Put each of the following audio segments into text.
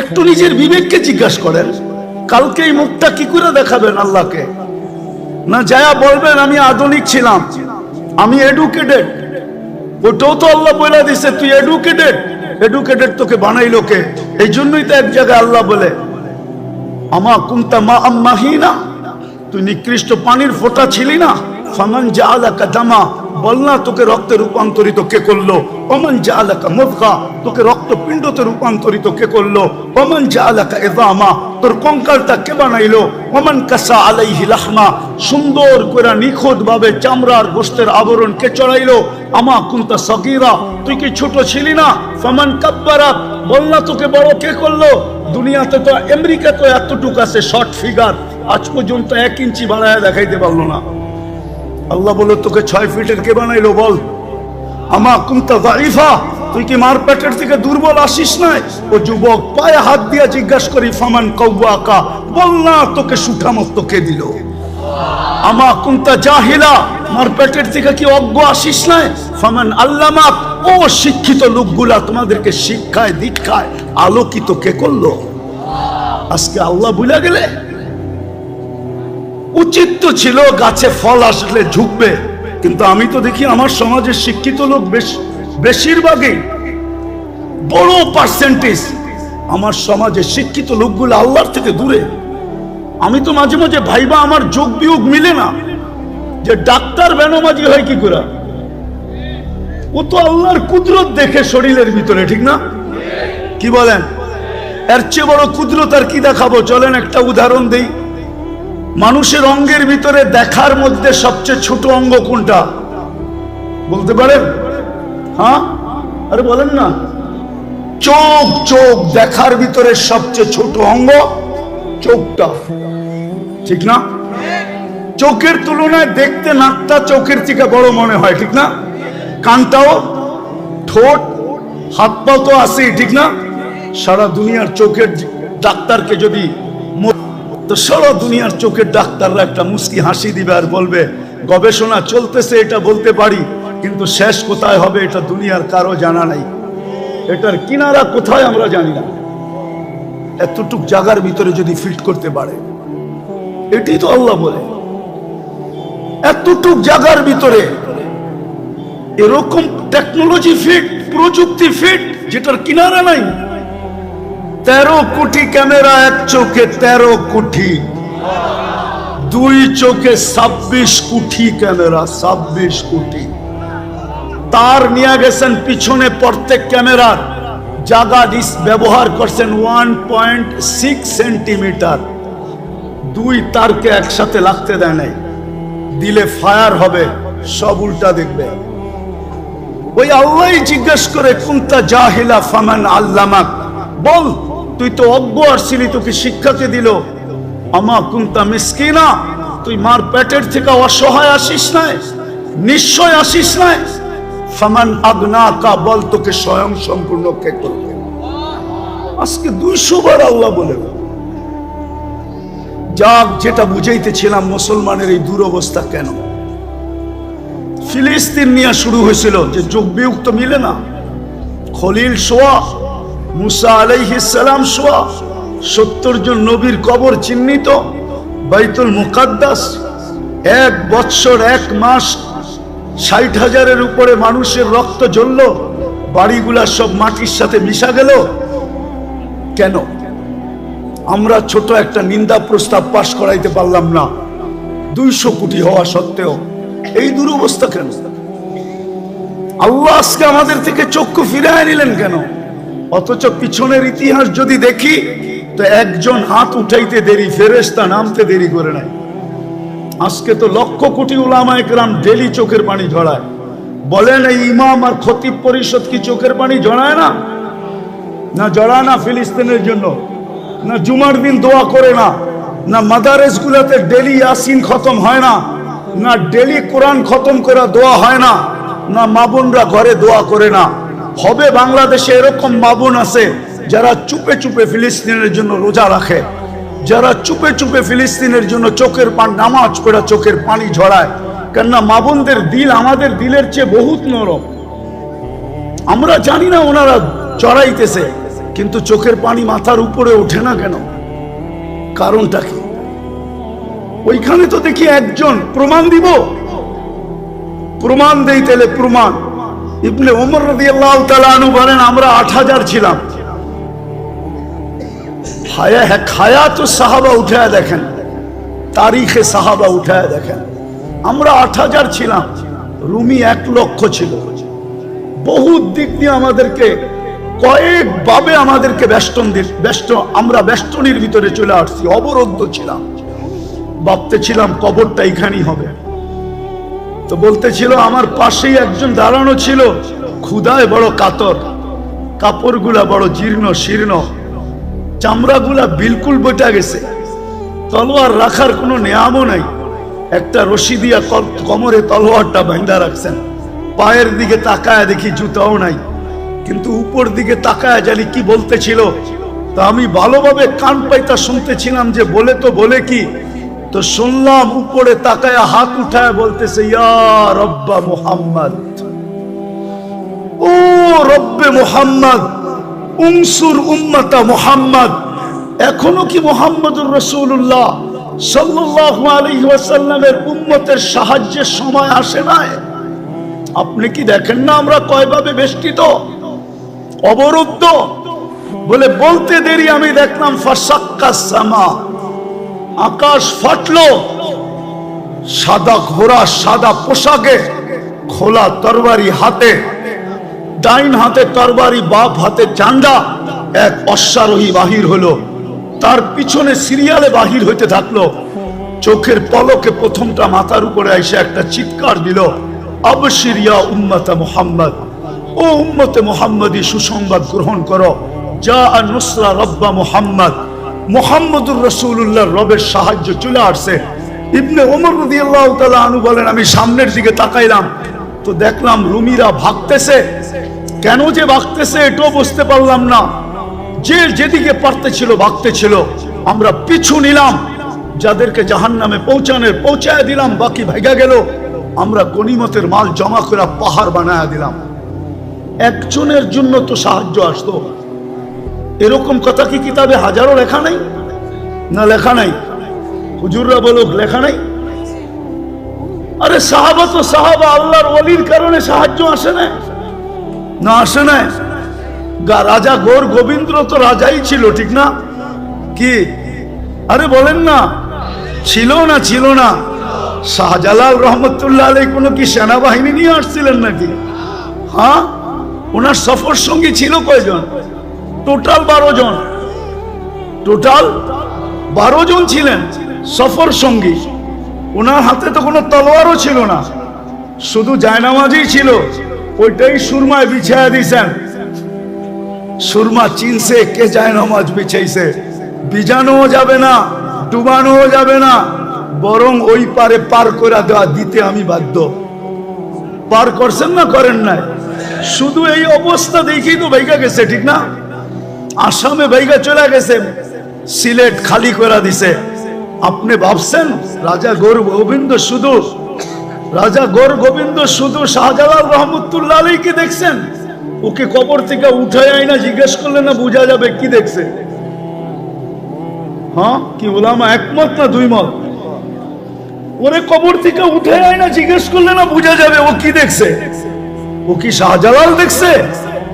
একটু নিজের বিবেককে জিজ্ঞাসা করেন, কালকে এই মুখটা কি করে দেখাবেন আল্লাহকে? না, যায়া বলবেন, আমি আধুনিক ছিলাম। আমি এডুকেটেড ওটাও তো আল্লাহ বলে দিছে, তুই এডুকেটেড এডুকেটেড তোকে বানাইলো কে? এই জন্যই তো এক জায়গায় আল্লাহ বলে, আমা কুন্তা মা আম্মাহিনা তুই নিকৃষ্ট পানির ফোঁটা ছিলি না? ফামান জাআলাকা দামা? বল তোকে রক্তে রূপান্তরিত কে করল? ওমান জাআলাকা মুদগা, তোকে রক্তপিণ্ডতে রূপান্তরিত কে করল? ওমান জাআলাকা ইদামা তোর কঙ্কালটা কে বানাইলো? ওমান কাসা আলাইহি লাহমা, সুন্দর করে নিখুঁত ভাবে চামড়ার গোশতের আবরণ কে চড়াইলো? আমা কুন্তা সগীরা, তুই কি ছোট ছিলি না? ফামান কাব্বারা, বল তোকে বড় কে করল? দুনিয়াতে তো আমেরিকা তো এতটুকু আছে, শর্ট ফিগার। আজ পর্যন্ত এক ইঞ্চি বাড়ায় দেখাইতে পারল না। আল্লাহ বলে, তোকে ছয় ফিটের কে বানাইলো বল? আমা কুন্তা দাইফা তুই কি মার পেটের থেকে দুর্বল আসিস নাই? ও যুবক পায়ে হাত দিয়া জিজ্ঞাসা করি, ফামান কৌবাকা বল না, তোকে সুঠামত কে দিল? আমা কুন্তা জাহিলা, মার পেটের থেকে কি অজ্ঞ আসিস নাই? ফামান আল্লামা ও শিক্ষিত লোকগুলা তোমাদেরকে শিক্ষায়, দীক্ষায় আলোকিত কে করল? আজকে আল্লাহ বুঝা গেলে? উচিত তো ছিল গাছে ফল আসলে ঝুঁকবে, কিন্তু আমি তো দেখি আমার সমাজে শিক্ষিত লোক বেশ, বেশিরভাগই বড় পার্সেন্টেজ আমার সমাজে শিক্ষিত লোকগুলো আল্লাহর থেকে দূরে। আমি তো মাঝে মাঝে ভাইবা আমার যোগ বিয়োগ মিলে না, যে ডাক্তার বেনমাজি হয় কি করে? ও তো আল্লাহর কুদরত দেখে শরীরের ভিতরে, ঠিক না? কি বলেন? এর চেয়ে বড় কুদরত আর কি দেখাবো? চলেন একটা উদাহরণ দেই। মানুষের অঙ্গের ভিতরে দেখার মধ্যে সবচেয়ে ছোট অঙ্গ কোনটা? বলতে পারেন? হ্যাঁ? আরে বলেন না। চোখ চোখ দেখার ভিতরে সবচেয়ে ছোট অঙ্গ চোখটা। ঠিক না? চোখের তুলনায় দেখতে নাকটা চোখের থেকে বড় মনে হয়, ঠিক না? কানটাও ঠোঁট হাত পা তো আছেই, ঠিক না? সারা দুনিয়ার চোখের ডাক্তারকে যদি তো সারা দুনিয়ার চোখের ডাক্তাররা একটা মুস্কি হাসি দিবে আর বলবে, গবেষণা চলতেছে, এটা বলতে পারি, কিন্তু শেষ কোথায় হবে এটা দুনিয়ার কারও জানা নাই। এটার কিনারা কোথায় আমরা জানি না। এতটুক জাগার ভিতরে যদি ফিট করতে পারে এটি তো আল্লাহ বলে। এতটুক জাগার ভিতরে এরকম টেকনোলজি ফিট, প্রযুক্তি ফিট, যেটার কিনারা নাই তেরো কোটি ক্যামেরা, এক চোখে তেরো কোটি দুই চোখে ছাব্বিশ কোটি ক্যামেরা, ছাব্বিশ কোটি তার নিয়ে গেছেন পিছনে প্রত্যেক ক্যামেরার। জাগা ডিস ব্যবহার করছেন ওয়ান পয়েন্ট সিক্স সেন্টিমিটার। দুই তারকে একসাথে লাগতে দেয় নাই। দিলে ফায়ার হবে, সব উল্টা দেখবে। ওই আল্লাহ জিজ্ঞেস করে, কুন্তা জাহিলা ফামান আল্লামাক? বল। তুই তো অজ্ঞ আসছিলি তোকে শিক্ষাকে দিল? আমা কুন্তা মিসকিনা, তুই মার পেটের থেকে অসহায় আসিস নাই, নিশ্চয় আসিস নাই। ফামান আগনা কা বল তোকে স্বয়ং সম্পূর্ণ কে করবে? আজকে দুইশো বার আল্লাহ বলে যাক, যেটা বুঝাইতেছিলাম মুসলমানের এই দুরবস্থা কেন? ফিলিস্তিন নিয়ে শুরু হয়েছিল, যে যোগ বিয়োগ তো মিলে না। খলিল সোয়া মুসা আলাইহিসালাম সোয়া সত্তর জন নবীর কবর চিহ্নিত, বাইতুল মুকাদ্দাস। এক বৎসর, এক মাস, ষাট হাজারের উপরে মানুষের রক্ত জ্বলল, বাড়িগুলা সব মাটির সাথে মিশা গেল। কেন? আমরা ছোট একটা নিন্দা প্রস্তাব পাশ করাইতে পারলাম না। দুইশো কোটি হওয়া সত্ত্বেও। এই দুরবস্থা কেন? আল্লাহ আজকে আমাদের থেকে চক্ষু ফিরায় নিলেন কেন? অথচ পিছনের ইতিহাস যদি দেখি, তো একজন হাত উঠাইতে দেরি ফেরেস্তা নামতে দেরি করে নাই। আজকে তো লক্ষ কোটি উলামা একরাম ডেলি চোখের পানি ঝরায়। বলেন, এই ইমাম আর খতিব পরিষদ কি চোখের পানি জড়ায় না? না জড়ায় না ফিলিস্তিনের জন্য? না জুমার দিন দোয়া করে না? না মাদারেস গুলাতে ডেলি ইয়াসিন খতম হয় না? না ডেলি কোরআন খতম করা দোয়া হয় না? না মাবুনরা ঘরে দোয়া করে না? হবে বাংলাদেশে এরকম মাবুন আছে যারা চুপে চুপে ফিলিস্তিনের জন্য রোজা রাখে। যারা চুপে চুপে ফিলিস্তিনের জন্য চোখের পান, নামাজ পড়া, চোখের পানি ঝরায়। কেননা মাবুনদের দিল আমাদের দিলের চেয়ে বহুত নরম। আমরা জানি না ওনারা চড়াইতেছে কিন্তু চোখের পানি মাথার উপরে ওঠে না কেন? কারণটা কি? ওইখানে তো দেখি একজন প্রমাণ দিব। প্রমাণ দেই প্রমাণ। ইবনে রাদিয়াল্লাহু তাআলা আনহু বলেন, আমরা আট হাজার ছিলাম। আমরা রুমি এক লক্ষ ছিল। বহু দিক দিয়ে আমাদেরকে কয়েকভাবে আমাদেরকে বেষ্টন বেষ্ট, আমরা বেষ্টনীর ভিতরে চলে আসছি, অবরুদ্ধ ছিলাম। ভাবতে ছিলাম কবরটা এখানেই হবে। তো বলতেছিল, আমার পাশেই একজন দাঁড়ানো ছিল। ক্ষুদায় বড় কাতর। কাপড়গুলা বড় জীর্ণ, শীর্ণ। চামড়াগুলা বিলকুল বটা গেছে। তলোয়ার রাখার কোনো নিয়ামও নাই। একটা রশি দিয়া কোমরে তলোয়ারটা বাঁধা রাখছেন। পায়ের দিকে তাকায় দেখি জুতাও নাই। কিন্তু উপর দিকে তাকায় জানি কি বলতেছিল। তা আমি ভালোভাবে কান পাইতা শুনতেছিলাম যে বলে তো বলে কি তো শুনলাম উপরে তাকায় হাত উঠায় বলতেছে, ইয়া রব্বা মুহাম্মদ। ও রব্বে মুহাম্মদ, উনসুর উম্মতা মুহাম্মদ, এখনও কি মোহাম্মদুর রসুল্লাহ সাল্লাল্লাহু আলাইহি ওয়াসাল্লামের উম্মতের সাহায্যের সময় আসে নাই? আপনি কি দেখেন না আমরা কয়ভাবে বেষ্টিত? অবরুদ্ধ? বলে, বলতে দেরি, আমি দেখলাম ফাসাক্কা সামা। আকাশ ফাটলো, সাদা ঘোড়া, সাদা পোশাকে খোলা তরবারি হাতে, ডাইন হাতে তরবারি, বাপ হাতে চান্ডা এক অশ্বারোহী বাহির হলো। তার পিছনে সিরিয়ালে বাহির হইতে থাকল। চোখের পলকে প্রথমটা মাথার উপরে এসে একটা চিৎকার দিল অবশিরিয়া উম্মতা মোহাম্মদ। ও উম্মতে মুহাম্মদী, সুসংবাদ গ্রহণ করো। যা নুসরা রব্বা মুহাম্মদ। মুহাম্মদুর রসুল্লাহ রবের সাহায্য চলে আসছে। ইবনে ওমর আনহু বলেন, আমি সামনের দিকে তাকাইলাম, তো দেখলাম রুমিরা ভাগতেছে। কেন যে ভাগতেছে এটাও বুঝতে পারলাম না। যে যেদিকে পারতেছিল, ভাগতেছিল। আমরা পিছু নিলাম। যাদেরকে জাহান নামে পৌঁছানোর, পৌঁছায় দিলাম, বাকি ভেগা গেল। আমরা গনিমতের মাল জমা করে পাহাড় বানায় দিলাম। একজনের জন্য তো সাহায্য আসতো। এরকম কথা কি কিতাবে হাজারো লেখা নাই? না লেখা নাই? হুজুররা বলুক, লেখা নাই? আরে সাহাবা তো সাহাবা, আল্লাহর অলির কারণে সাহায্য আসে না। না আসে না। রাজা গোর গোবিন্দ তো রাজাই ছিল, ঠিক না? কি? আরে বলেন না। ছিল না ছিল না। শাহজালাল রহমতুল্লাহ আলাই কোনো কি সেনাবাহিনী নিয়ে আসছিলেন নাকি? হ্যাঁ? ওনার সফর সঙ্গী ছিল কয়জন? টোটাল বারো জন। টোটাল বারো জন ছিলেন সফর সঙ্গী। ওনার হাতে তো কোনো তলোয়ারও ছিল না। শুধু জায়নামাজই ছিল। ওইটাই সুরমায় বিছায়া দিয়েছেন সুরমা চিনছে কে জায়নামাজ বিছাইছে। বিজানোও যাবে না, ডুবানোও যাবে না। বরং ওই পারে পার করে দেওয়া দিতে আমি বাধ্য। পার করছেন না, করেন নাই। শুধু এই অবস্থা দেখেই তো ভাইকা গেছে, ঠিক না? আসামে ভাইগা চলে গেছে, সিলেট খালি করে দিছে। আপনি ভাবছেন, রাজা গৌর গোবিন্দ শুধু, রাজা গৌর গোবিন্দ শুধু শাহজালাল রহমতুল্লাহ আলীকে দেখছেন? ওকে কবর থেকে উঠায় আইনা জিজ্ঞেস করলে না বোঝা যাবে কি দেখছে? হ্যাঁ কি ওলামা একমত না দুই মত? ওরে কবর থেকে উঠে আয় না জিজ্ঞেস করলে না বোঝা যাবে ও কি দেখছে? ও কি শাহজালাল দেখছে?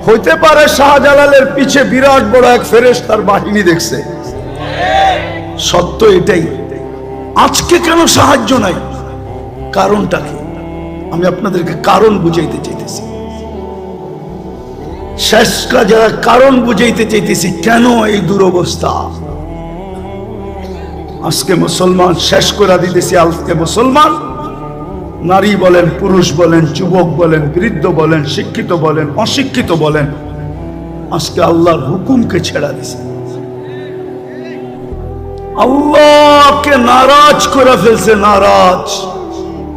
হইতে পারে শাহজালালের পিছে বিরাট বড় এক ফেরেশ তার বাহিনী দেখছে। সত্য এটাই। আজকে কেন সাহায্য নাই? কারণটা কি? আমি আপনাদেরকে কারণ বুঝাইতে চাইতেছি। শেষ কাজে কারণ বুঝাইতে চাইতেছি, কেন এই দুরবস্থা? আজকে মুসলমান শেষ করে দিতেছি, আজকে মুসলমান নারী বলেন, পুরুষ বলেন, যুবক বলেন, বৃদ্ধ বলেন, শিক্ষিত বলেন, অশিক্ষিত বলেন, আজকে আল্লাহর হুকুমকে ছেড়া দিছে। আল্লাহকে নারাজ করে ফেলছে, নারাজ।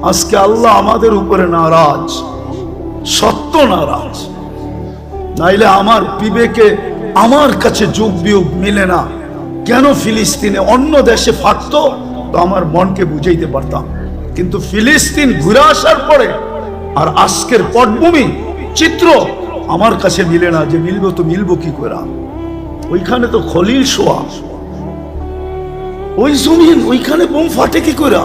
আজকে আল্লাহ আমাদের উপরে নারাজ। সত্য নারাজ। নাইলে আমার বিবেকে আমার কাছে যোগ বিয়োগ মিলে না। কেন ফিলিস্তিনে অন্য দেশে ফাটতো? তো আমার মনকে বুঝাইতে পারতাম। কিন্তু ফিলিস্তিন ঘুরে আসার পরে আর আজকের পটভূমি, চিত্র আমার কাছে মিলে না যে মিলবো তো মিলবো কি করে? ওইখানে তো খলিল শোয়া। ওই জমিন, ওইখানে বোম ফাটে কি করে?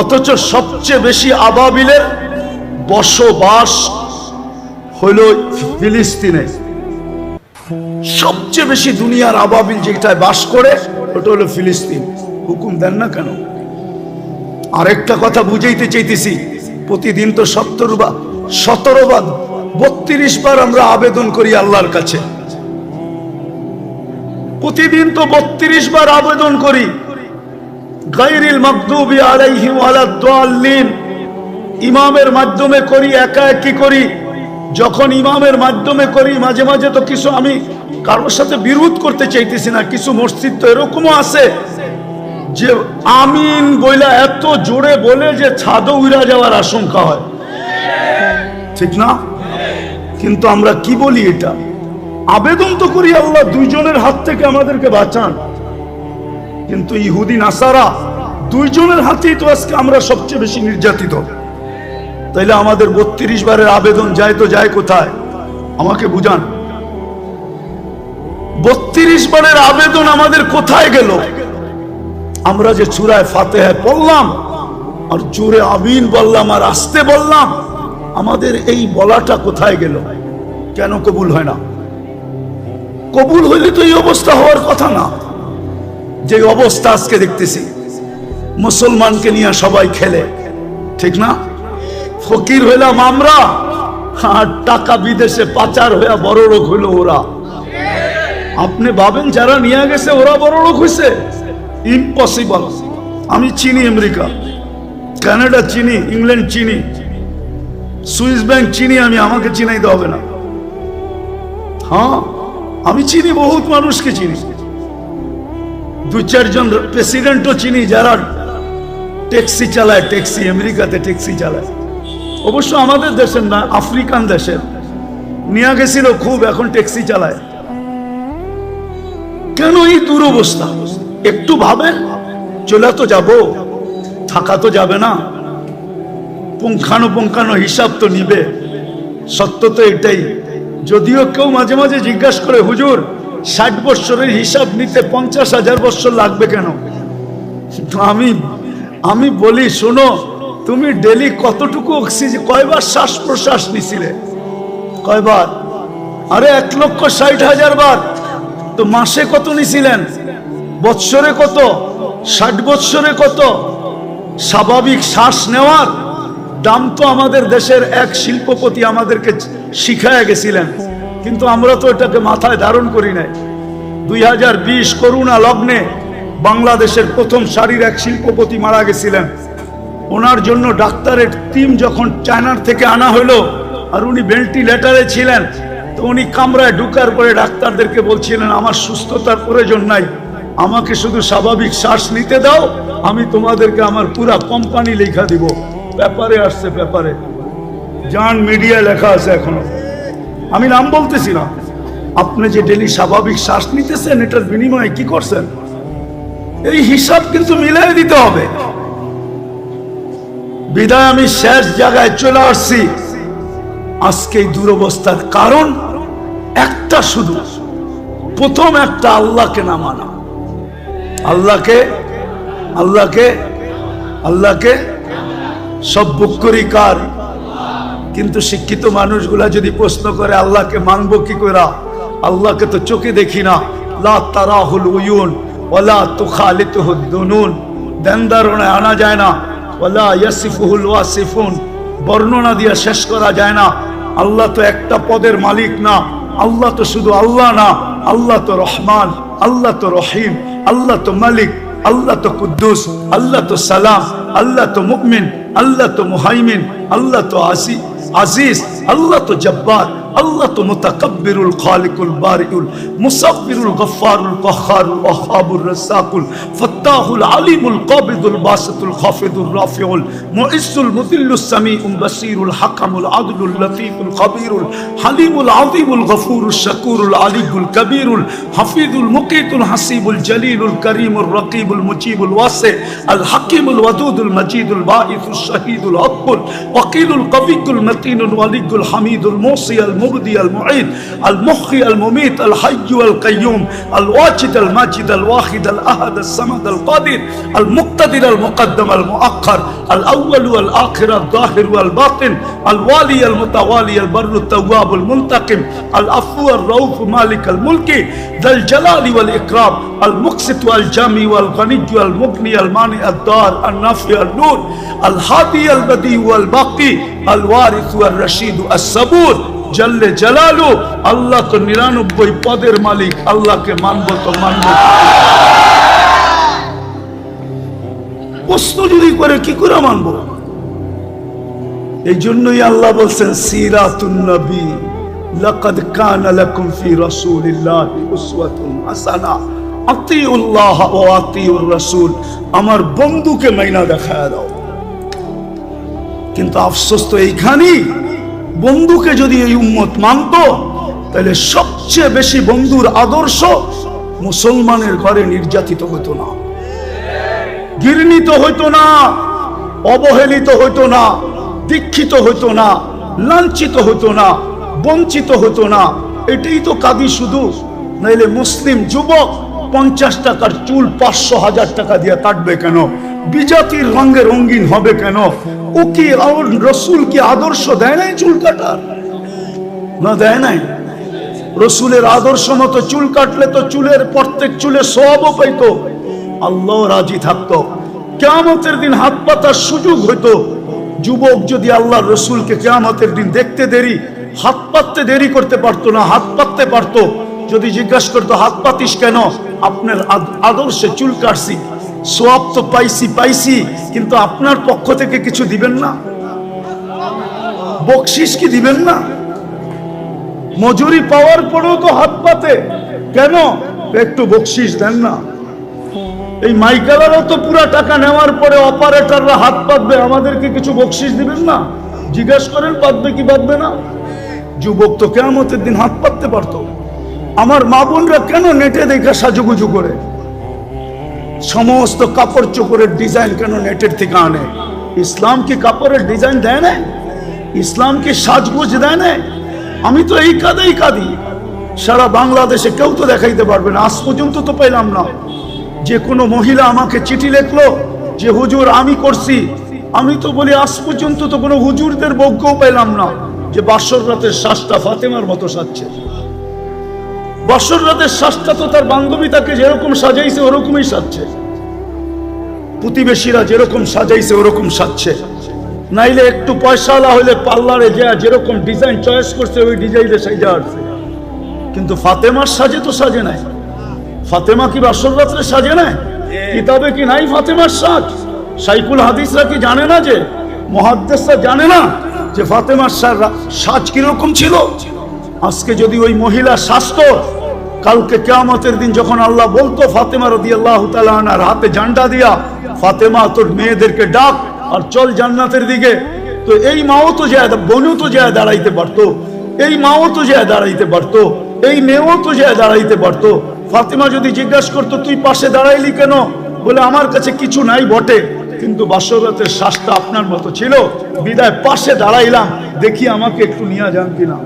অথচ সবচেয়ে বেশি আবাবিলের বসবাস হইল ফিলিস্তিনে। সবচেয়ে বেশি দুনিয়ার আবাবিল যেটায় বাস করে, ওটা হলো ফিলিস্তিন। হুকুম দেন না কেন? আরেকটা কথা বুঝাইতে চাইতেছি। প্রতিদিন তো সত্তর বা সতেরো বা বত্রিশ বার আমরা আবেদন করি আল্লাহর কাছে। প্রতিদিন তো বত্রিশ বার আবেদন করি। গাইরিল মাকদুবি আলাইহিম আলাদ্দাল্লিন ইমামের মাধ্যমে করি, একা একই করি। যখন ইমামের মাধ্যমে করি, মাঝে মাঝে তো কিছু আমি কারোর সাথে বিরোধ করতে চাইতেছি না। কিছু মসজিদ তো এরকমও আছে। যে আমিন বইলা এত জোরে বলে যে ছাদও উড়া যাওয়ার আশঙ্কা হয়। ঠিক না? কিন্তু আমরা কি বলি এটা? আবেদন তো করি আল্লাহ দুইজনের হাত থেকে আমাদেরকে বাঁচান। কিন্তু ইহুদি, নাসারা দুইজনের হাতেই তো আজকে আমরা সবচেয়ে বেশি নির্যাতিত। তাইলে আমাদের বত্রিশ বারের আবেদন যায় তো যায় কোথায়? আমাকে বুঝান। বত্রিশ বারের আবেদন আমাদের কোথায় গেল? আমরা যে চূড়ায় ফাতেহায় পড়লাম, আর জোরে আমিন বললাম, আর আসতে বললাম, আমাদের এই বলাটা কোথায় গেল? কেন কবুল হয় না? কবুল হইলে তো এই অবস্থা হওয়ার কথা না। যে অবস্থা আজকে দেখতেছি, মুসলমানকে নিয়ে সবাই খেলে, ঠিক না? ফকির হইলাম আমরা, আর টাকা বিদেশে পাচার হইয়া বড় লোক হইল ওরা। আপনি ভাবেন যারা নিয়ে গেছে, ওরা বড় লোক হয়েছে ইম্পসিবল আমি চিনি আমেরিকা, কানাডা চিনি, ইংল্যান্ড চিনি, সুইস ব্যাংক চিনি আমি, আমাকে চিনাইতে হবে না। হ্যাঁ আমি চিনি, বহুত মানুষকে চিনি। দু চারজন প্রেসিডেন্টও চিনি, যারা ট্যাক্সি চালায়, ট্যাক্সি, আমেরিকাতে ট্যাক্সি চালায়। অবশ্য আমাদের দেশের না, আফ্রিকান দেশের নিয়ে গেছিল খুব, এখন ট্যাক্সি চালায়। কেন এই দুরবস্থা? একটু ভাবেন চলে তো যাব, থাকা তো যাবে না। পুঙ্খানো পুঙ্খানো হিসাব তো নিবে। সত্য তো এটাই। যদিও কেউ মাঝে মাঝে জিজ্ঞাসা করে, হুজুর, ষাট বৎসরের হিসাব নিতে পঞ্চাশ হাজার বৎসর লাগবে কেন? আমি আমি বলি, শোনো, তুমি ডেলি কতটুকু অক্সিজেন, কয়বার শ্বাস প্রশ্বাস নিছিলে? কয়বার? আরে, এক লক্ষ ষাট হাজার বার। তো মাসে কত নিছিলেন? বৎসরে কত? ষাট বৎসরে কত? স্বাভাবিক শ্বাস নেওয়ার দাম তো আমাদের দেশের এক শিল্পপতি আমাদেরকে শিখায় গেছিলেন। কিন্তু আমরা তো এটাকে মাথায় ধারণ করি নাই। দুই হাজার বিশ করুণা লগ্নে বাংলাদেশের প্রথম সারির এক শিল্পপতি মারা গেছিলেন। ওনার জন্য ডাক্তারের টিম যখন চায়নার থেকে আনা হলো আর উনি ভেন্টিলেটারে ছিলেন, তো উনি কামরায় ঢুকার পরে ডাক্তারদেরকে বলছিলেন, আমার সুস্থতার প্রয়োজন নাই। আমাকে শুধু স্বাভাবিক শ্বাস নিতে দাও, আমি তোমাদেরকে আমার পুরা কোম্পানি লেখা দিব। ব্যাপারে আসছে ব্যাপারে। জান মিডিয়া লেখা আছে এখনও। আমি নাম বলতেছি না। আপনি যে ডেলি স্বাভাবিক শ্বাস নিতেছেন, এটার বিনিময়ে কি করছেন? এই হিসাব কিন্তু মিলাই দিতে হবে। বিদায় আমি শেষ জায়গায় চলে আসছি। আজকে এই দুরবস্থার কারণ একটা শুধু। প্রথম একটা আল্লাহকে না মানা। আল্লাহকে আল্লাহকে আল্লাহকে সব বুক করি কার? কিন্তু শিক্ষিত মানুষগুলা যদি প্রশ্ন করে, আল্লাহকে মানবো কি করে আল্লাহকে তো চোখে দেখি না। লা তারাহুল উয়ুন ওয়ালা তুখালিতুহু দুনুন। দেন ধারণায় আনা যায় না। ওয়ালা ইয়াসিফুহুল ওয়াসিফুন, বর্ণনা দিয়ে শেষ করা যায় না। আল্লাহ তো একটা পদের মালিক না। আল্লাহ তো শুধু আল্লাহ না। আল্লাহ তো রহমান, আল্লাহ তো রহিম। আল্লাহ তো মালিক, আল্লাহ তো কুদ্দুস, আল্লাহ তো সালাম, আল্লাহ তো মুকমিন আল্লাহ তো মুহাইমিন, আল্লাহ তো আসি, আজিজ, আল্লাহ তো জব্বার। আল্লাহ তো মুতাকাব্বিরুল খালিকুল বারিউল মুসাব্বিরুল গফফারুল কহ্হারুল ওয়াহাবুর রাসাকুল ফাত্তাহুল আলিমুল কাবিদুল বাসিতুল খাফিদুর রাফিউল মুইসুল মুদিল্লুস সামিউল বাসিরুল হাকামুল আদলুল লতীফুল খবীরুল, হালিমুল আযীমুল গফুরুল শাকুরুল আলিকুল কবীরুল, হাফিজুল মুকিতুল হাসিবুল জলিলুল করিমুল রকিবুল মুজিবুল ওয়াসি, আল হাকিমুল ওয়াদুদুল মজিদুল বাঈসুল শহীদুল আকবুল, ওয়াকিলুল কবিকুল মতিনুল ওয়ালিকুল হামিদুল মুসি আল المبدي المعيد المخي المميت الحي والقيوم الواجد الماجد الواحد الأحد الصمد القادر المقتدر المقدم المؤخر الأول والآخر الظاهر والباطن الوالي المتوالي البر التواب المنتقم العفو الرؤوف مالك الملك ذا الجلال والإكرام المقسط والجامي والغني والمغني المانع الدار النافع النور الهادي البديع والباقي الوارث والرشيد الصبور. জল্লে জালালু আল্লাহ তো নিরানব্বই পদের মালিক, আল্লাহকে মানব তো মানব। প্রশ্ন যদি করে, কি করে মানব? এই জন্যই আল্লাহ বলছেন, সিরাতুন নবী, লাকাদ কানা লাকুম ফি রাসূলিল্লাহি উসওয়াতুন হাসানা। আতিউল্লাহ ওয়া আতিউর রাসূল, আমার বন্ধুকে মাইনা দেখায় দাও। কিন্তু আফসোস তো এইখানেই। বন্ধুকে যদি এই উম্মত মানত, তাহলে সবচেয়ে বেশি বন্ধুর আদর্শ মুসলমানের ঘরে নির্যাতিত হতো না। ঘৃণিত হইতো না, অবহেলিত হইতো না, দীক্ষিত হইতো না, লাঞ্ছিত হতো না, বঞ্চিত হতো না। এটাই তো কাদি শুধু, নাইলে মুসলিম যুবক পঞ্চাশ টাকার চুল পাঁচশো হাজার টাকা দিয়ে কাটবে কেন? বিজাতির রঙে রঙিন হবে কেন? ও কি রসুল কি আদর্শ দেয় নাই চুল কাটার? না, দেয় নাই। রসুলের আদর্শ মতো চুল কাটলে তো চুলের প্রত্যেক চুলে সবও পাইতো। আল্লাহ রাজি থাকতো। কেয়ামতের দিন হাত পাতার সুযোগ হইতো। যুবক যদি আল্লাহ রসুলকে কেয়ামতের দিন দেখতে দেরি, হাত পাততে দেরি করতে পারতো না, হাত পাততে পারতো। যদি জিজ্ঞাসা করতো, হাত পাতিস কেন? আপনার আদর্শে চুল কাটছি। সোয়াব তো পাইছি পাইছি, কিন্তু আপনার পক্ষ থেকে কিছু দিবেন না। বকশিস কি দিবেন না? মজুরি পাওয়ার পরেও তো হাত পাতে। কেন? একটু বকশিস দেন না। এই মাইকালারও তো পুরা টাকা নেওয়ার পরে অপারেটররা হাত পাতবে, আমাদেরকে কিছু বকশিস দিবেন না? জিজ্ঞাসা করেন, পাতবে কি পাতবে না? যুবক তো কেমতের দিন হাত পাততে পারতো। আমার মা বোনরা কেন নেটে দেখা সাজুগুজু করে? সমস্ত কাপড় চোপড়ের ডিজাইন কেন নেটের থেকে আনে? ইসলাম কি কাপড়ের ডিজাইন দেয় না? ইসলাম কি সাজগোজ দেয় না? আমি তো এই কাদেই কাঁদি। সারা বাংলাদেশে কেউ তো দেখাইতে পারবে না। আজ পর্যন্ত তো পেলাম না। যে কোনো মহিলা আমাকে চিঠি লিখলো যে, হুজুর, আমি করছি। আমি তো বলি, আজ পর্যন্ত তো কোনো হুজুরদের বজ্ঞও পেলাম না যে, বাসর রাতের শ্বাসটা ফাতেমার মতো সাজছে। বছর রাতের শ্বাসটা তো তার বান্ধবী তাকে যেরকম সাজাইছে, ওরকমই সাজছে। প্রতিবেশীরা যেরকম সাজাইছে, ওরকম সাজছে। নাইলে একটু পয়সাওয়ালা হলে পার্লারে যা যেরকম ডিজাইন চয়েস করছে, ওই ডিজাইনে সাজা আসছে কিন্তু ফাতেমার সাজে তো সাজে নাই। ফাতেমা কি বাসর রাত্রে সাজে নাই? কিতাবে কি নাই ফাতেমার সাজ? সাইকুল হাদিসরা কি জানে না যে মহাদ্দেশরা জানে না যে ফাতেমার সাজ কীরকম ছিল? আজকে যদি ওই মহিলা স্বাস্থ্য, কালকে কেয়ামতের দিন যখন আল্লাহ বলতো ফাতেমা রদি আল্লাহ তালার হাতে জান্ডা দিয়া, ফাতেমা তোর মেয়েদেরকে ডাক আর চল জান্নাতের দিকে। তো এই মাও তো যায় বোনও তো যায় দাঁড়াইতে পারতো, এই মাও তো যায় দাঁড়াইতে পারতো, এই মেয়েও তো যায় দাঁড়াইতে পারতো। ফাতেমা যদি জিজ্ঞাসা করতো, তুই পাশে দাঁড়াইলি কেন? বলে, আমার কাছে কিছু নাই বটে। কিন্তু বাসরাতের শ্বাসটা আপনার মতো ছিল। বিদায়, পাশে দাঁড়াইলাম, দেখি আমাকে একটু নিয়ে যান কিনা।